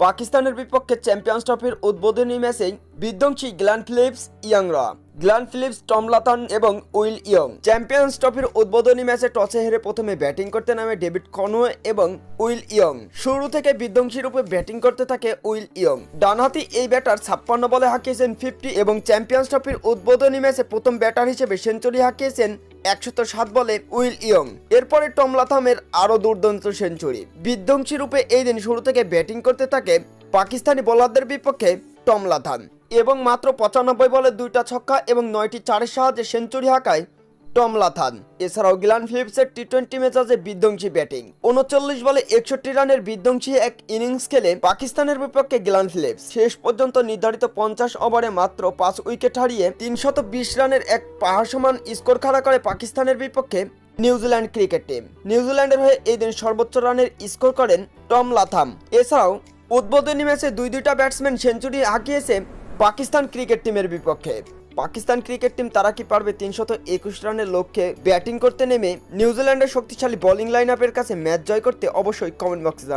পাকিস্তানের বিপক্ষে চ্যাম্পিয়ন্স ট্রফির উদ্বোধনী ম্যাচে বিধ্বংসী গ্ল্যান ফিলিপস, ইয়াংরা। গ্ল্যান ফিলিপস টমলাতান এবং উইল ইয়ং। চ্যাম্পিয়ন্স ট্রফির উদ্বোধনী ম্যাচে টসে হেরে প্রথমে ব্যাটিং করতে নামে ডেভিড কনওয়ে এবং উইল ইয়ং। শুরু থেকে বিধ্বংসী রূপে ব্যাটিং করতে থাকে উইল ইয়ং। ডানহাতি এই ব্যাটার ছাপ্পান্ন বলে হাঁকিয়েছেন ফিফটি এবং চ্যাম্পিয়ন্স ট্রফির উদ্বোধনী ম্যাচে প্রথম ব্যাটার হিসেবে সেঞ্চুরি হাঁকিয়েছেন একশত সাত বলে উইল ইয়ং। এরপরে টমলাথামের আরও দুর্দান্ত সেঞ্চুরি। বিধ্বংসী রূপে এই দিন শুরু থেকে ব্যাটিং করতে থাকে পাকিস্তানি বোলারদের বিপক্ষে টমলাথান এবং মাত্র পঁচানব্বই বলে দুইটা ছক্কা এবং নয়টি চারের সাহায্যে সেঞ্চুরি হাঁকায় টমলাথান। এছাড়াও গিলান ফিলিপসের টি টোয়েন্টি মেজাজে বিধ্বংসী ব্যাটিং। উনচল্লিশ বলে একষট্টি রানের বিধ্বংসী এক ইনিংস খেলে পাকিস্তানের বিপক্ষে গিলান ফিলিপস। শেষ পর্যন্ত নির্ধারিত পঞ্চাশ ওভারে মাত্র পাঁচ উইকেট হারিয়ে তিনশত বিশ রানের এক পাহাড় সমান স্কোর খাড়া করে পাকিস্তানের বিপক্ষে নিউজিল্যান্ড ক্রিকেট টিম। নিউজিল্যান্ডের হয়ে এই দিন সর্বোচ্চ রানের স্কোর করেন টম লাথাম এছাড়াও উদ্বোধনী ম্যাচে দুই দুইটা ব্যাটসম্যান সেঞ্চুরি হাঁকিয়েছে পাকিস্তান ক্রিকেট টিমের বিপক্ষে। পাকিস্তান ক্রিকেট টিম তারা কি পারবে তিনশত একুশ রানের লক্ষ্যে ব্যাটিং করতে নেমে নিউজিল্যান্ডের শক্তিশালী বোলিং লাইন আপের কাছে ম্যাচ জয় করতে অবশ্যই কমেন্ট বক্সে জানান